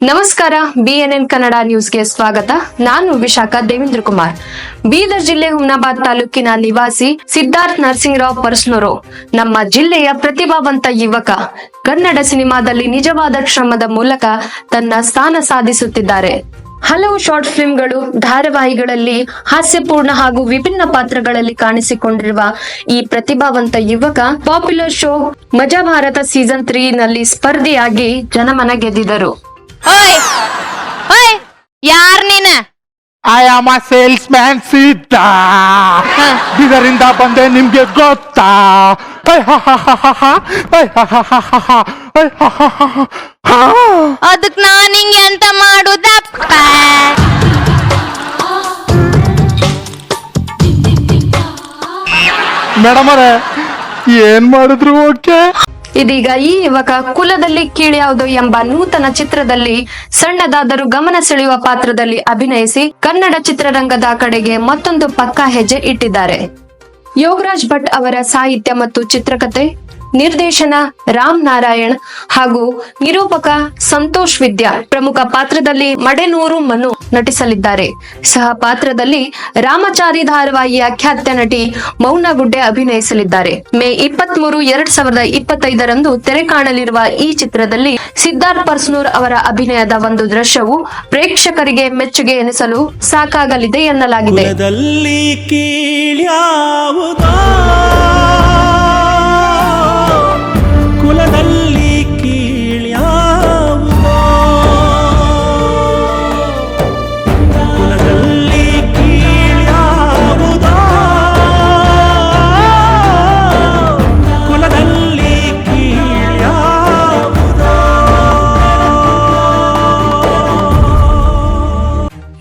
ನಮಸ್ಕಾರ ಬಿಎನ್ಎನ್ ಕನ್ನಡ ನ್ಯೂಸ್ಗೆ ಸ್ವಾಗತ. ನಾನು ವಿಶಾಖ ದೇವೇಂದ್ರ ಕುಮಾರ್. ಬೀದರ್ ಜಿಲ್ಲೆ ಹುಮ್ನಾಬಾದ್ ತಾಲೂಕಿನ ನಿವಾಸಿ ಸಿದ್ಧಾರ್ಥ್ ನರಸಿಂಗರಾವ್ ಪರ್ಸ್ನೋರು. ನಮ್ಮ ಜಿಲ್ಲೆಯ ಪ್ರತಿಭಾವಂತ ಯುವಕ. ಕನ್ನಡ ಸಿನಿಮಾದಲ್ಲಿ ನಿಜವಾದ ಶ್ರಮದ ಮೂಲಕ ತನ್ನ ಸ್ಥಾನ ಸಾಧಿಸುತ್ತಿದ್ದಾರೆ. ಹಲವು ಶಾರ್ಟ್ ಫಿಲ್ಮ್ಗಳು ಧಾರಾವಾಹಿಗಳಲ್ಲಿ ಹಾಸ್ಯಪೂರ್ಣ ಹಾಗೂ ವಿಭಿನ್ನ ಪಾತ್ರಗಳಲ್ಲಿ ಕಾಣಿಸಿಕೊಂಡಿರುವ ಈ ಪ್ರತಿಭಾವಂತ ಯುವಕ ಪಾಪ್ಯುಲರ್ ಶೋ ಮಜಾ ಭಾರತ ಸೀಸನ್ ತ್ರೀ ನಲ್ಲಿ ಸ್ಪರ್ಧಿಯಾಗಿ ಜನಮನ ಗೆದ್ದಿದ್ದರು ಓಯ್ ಓಯ್ ಯಾರ್ ನೀನ I am a salesman ಸಿದ್ಧ ಇದರಿಂದ ಬಂದೆ ನಿಮ್ಗೆ ಗೊತ್ತಾ ಐ ಹ ಹ ಹ ಹ ಹ. ಐ ಹ ಹ ಹ ಹ ಹ. ಐ ಹ ಹ ಹ ಹ. ಹಾ. ಅದಕ್ ನಾನ್ ಹಿಂಗೆ ಅಂತ ಮಾಡುದಪ್ಪ ಮೇಡಮ್ ಅವರೇ ಏನ್ ಮಾಡಿದ್ರು ಓಕೆ ಇದೀಗ ಈ ಯುವಕ ಕುಲದಲ್ಲಿ ಕೀಳ್ಯಾವುದು ಎಂಬ ನೂತನ ಚಿತ್ರದಲ್ಲಿ ಸಣ್ಣದಾದರೂ ಗಮನ ಸೆಳೆಯುವ ಪಾತ್ರದಲ್ಲಿ ಅಭಿನಯಿಸಿ ಕನ್ನಡ ಚಿತ್ರರಂಗದ ಕಡೆಗೆ ಮತ್ತೊಂದು ಪಕ್ಕಾ ಹೆಜ್ಜೆ ಇಟ್ಟಿದ್ದಾರೆ. ಯೋಗರಾಜ್ ಭಟ್ ಅವರ ಸಾಹಿತ್ಯ ಮತ್ತು ಚಿತ್ರಕಥೆ ನಿರ್ದೇಶನ ರಾಮ್ ನಾರಾಯಣ್ ಹಾಗೂ ನಿರೂಪಕ ಸಂತೋಷ್ ವಿದ್ಯಾ ಪ್ರಮುಖ ಪಾತ್ರದಲ್ಲಿ ಮಡೆನೂರು ಮನು ನಟಿಸಲಿದ್ದಾರೆ. ಸಹ ಪಾತ್ರದಲ್ಲಿ ರಾಮಚಾರಿ ಧಾರಾವಾಹಿಯ ಖ್ಯಾತ ನಟಿ ಮೌನಗುಡ್ಡೆ ಅಭಿನಯಿಸಲಿದ್ದಾರೆ. ಮೇ ಇಪ್ಪತ್ತ್ ಮೂರು ಎರಡ್ ಸಾವಿರದ ಇಪ್ಪತ್ತೈದರಂದು ತೆರೆ ಕಾಣಲಿರುವ ಈ ಚಿತ್ರದಲ್ಲಿ ಸಿದ್ಧಾರ್ಥ್ ಪರ್ಸ್ನೂರ್ ಅವರ ಅಭಿನಯದ ಒಂದು ದೃಶ್ಯವು ಪ್ರೇಕ್ಷಕರಿಗೆ ಮೆಚ್ಚುಗೆ ಎನಿಸಲು ಸಾಕಾಗಲಿದೆ ಎನ್ನಲಾಗಿದೆ.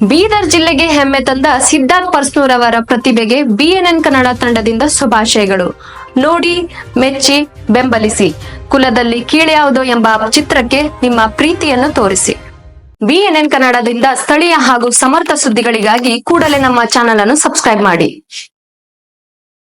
ಬೀದರ್ ಜಿಲ್ಲೆಗೆ ಹೆಮ್ಮೆ ತಂದ ಸಿದ್ಧಾರ್ಥ್ ಪರ್ಸ್ನೂರ್ ಅವರ ಪ್ರತಿಭೆಗೆ ಬಿಎನ್ಎನ್ ಕನ್ನಡ ತಂಡದಿಂದ ಶುಭಾಶಯಗಳು. ನೋಡಿ, ಮೆಚ್ಚಿ, ಬೆಂಬಲಿಸಿ. ಕುಲದಲ್ಲಿ ಕೀಳ್ಯಾವುದು ಎಂಬ ಚಿತ್ರಕ್ಕೆ ನಿಮ್ಮ ಪ್ರೀತಿಯನ್ನು ತೋರಿಸಿ. ಬಿಎನ್ಎನ್ ಕನ್ನಡದಿಂದ ಸ್ಥಳೀಯ ಹಾಗೂ ಸಮರ್ಥ ಸುದ್ದಿಗಳಿಗಾಗಿ ಕೂಡಲೇ ನಮ್ಮ ಚಾನೆಲ್ ಅನ್ನು ಸಬ್ಸ್ಕ್ರೈಬ್ ಮಾಡಿ.